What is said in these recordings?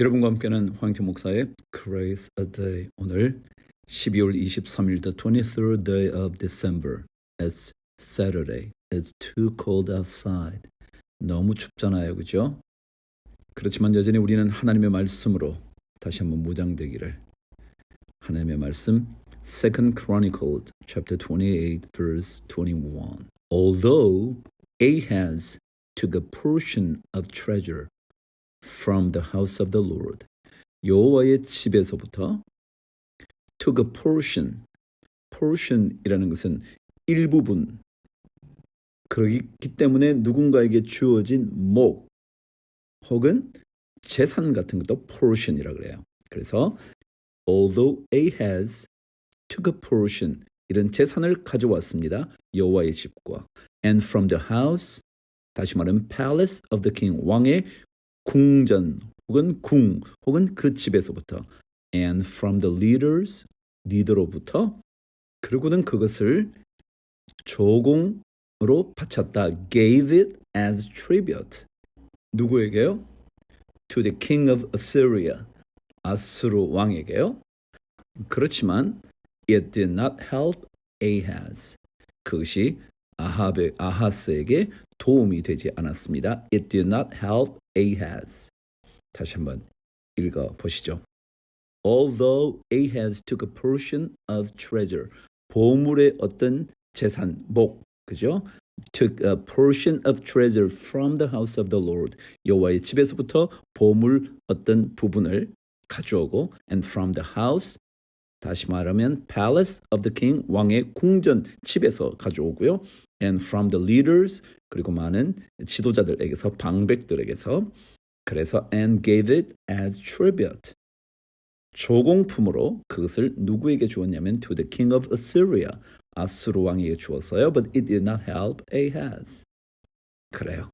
여러분과 함께하는 황교 목사의 Grace a Day 오늘 12월 23일 the 23rd day of December It's Saturday It's too cold outside 너무 춥잖아요 그죠? 그렇지만 여전히 우리는 하나님의 말씀으로 다시 한번 무장되기를 하나님의 말씀 Second Chronicles chapter 28 verse 21 Although Ahaz took a portion of treasure from the house of the Lord. 여호와의 집에서부터 took a portion. portion이라는 것은 일부분. 그렇기 때문에 누군가에게 주어진 목 혹은 재산 같은 것도 portion이라 그래요. 그래서 although Ahaz took a portion 이런 재산을 가져왔습니다. 여호와의 집과 and from the house 다시 말하면 palace of the king 왕의 궁전 혹은 궁 혹은 그 집에서부터 and from the leaders 리더로부터 그리고는 그것을 조공으로 바쳤다 gave it as tribute 누구에게요? to the king of Assyria 아스루 왕에게요. 그렇지만 it did not help Ahaz 그것이 아합의 아하스에게 도움이 되지 않았습니다. It did not help Ahaz. 다시 한번 읽어 보시죠. Although Ahaz took a portion of treasure, 보물의 어떤 재산, 목, 그죠? Took a portion of treasure from the house of the Lord. 여호와의 집에서부터 보물 어떤 부분을 가져오고, and from the house 다시 말하면 palace of the king 왕의 궁전 집에서 가져오고요. and from the leaders 그리고 많은 지도자들에게서 방백들에게서 그래서 and gave it as tribute 조공품으로 그것을 누구에게 주었냐면 to the king of Assyria 아수르 왕에게 주었어요. But it did not help Ahaz. 그래요.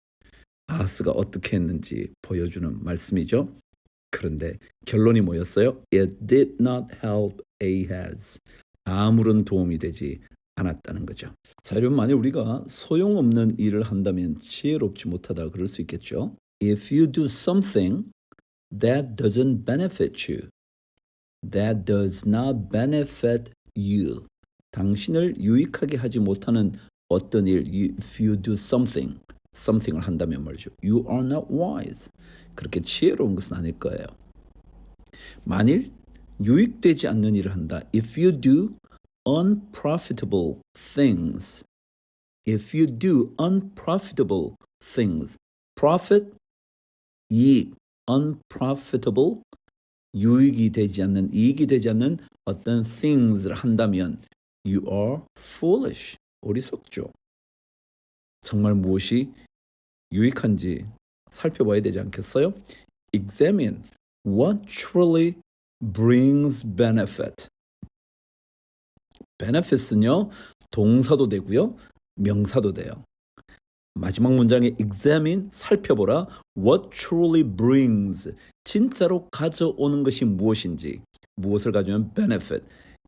아하스가 어떻게 했는지 보여주는 말씀이죠. 그런데 결론이 뭐였어요? It did not help Ahaz. 아무런 도움이 되지 않았다는 거죠. 자, 여러분 만약 우리가 소용없는 일을 한다면 지혜롭지 못하다 그럴 수 있겠죠. If you do something that doesn't benefit you, that does not benefit you, 당신을 유익하게 하지 못하는 어떤 일, if you do something, something을 한다면 말이죠. You are not wise. 그렇게 지혜로운 것은 아닐 거예요. 만일 유익되지 않는 일을 한다. If you do unprofitable things, if you do unprofitable things, profit, 이익, unprofitable, 유익이 되지 않는, 이익이 되지 않는 어떤 things를 한다면 you are foolish, 어리석죠. 정말 무엇이 유익한지 살펴봐야 되지 않겠어요? Examine what truly brings benefit. Benefits는요, 동사도 되고요, 명사도 돼요. 마지막 문장에 examine, 살펴보라. what truly brings, 진짜로 가져오는 것이 무엇인지, 무엇을 가져오면 benefit,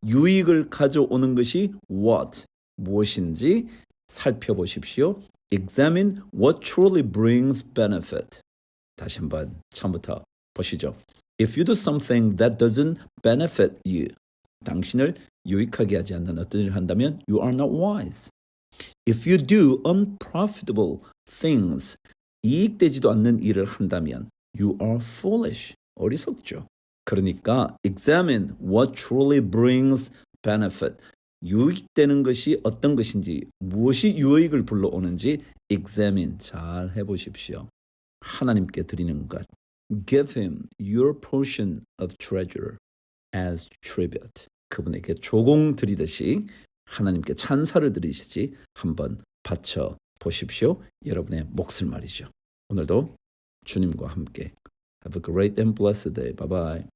유익을 가져오는 것이 what, 무엇인지 살펴보십시오. examine what truly brings benefit. 다시 한번 처음부터 보시죠. If you do something that doesn't benefit you, 당신을 유익하게 하지 않는 어떤 일을 한다면 you are not wise. If you do unprofitable things, 이익되지도 않는 일을 한다면 you are foolish. 어리석죠. 그러니까 examine what truly brings benefit. 유익되는 것이 어떤 것인지, 무엇이 유익을 불러오는지 examine 잘 해보십시오. 하나님께 드리는 것. Give him your portion of treasure as tribute. 그분에게 조공 드리듯이 하나님께 찬사를 드리시지 한번 바쳐 보십시오. 여러분의 몫을 말이죠. 오늘도 주님과 함께 Have a great and blessed day. Bye bye.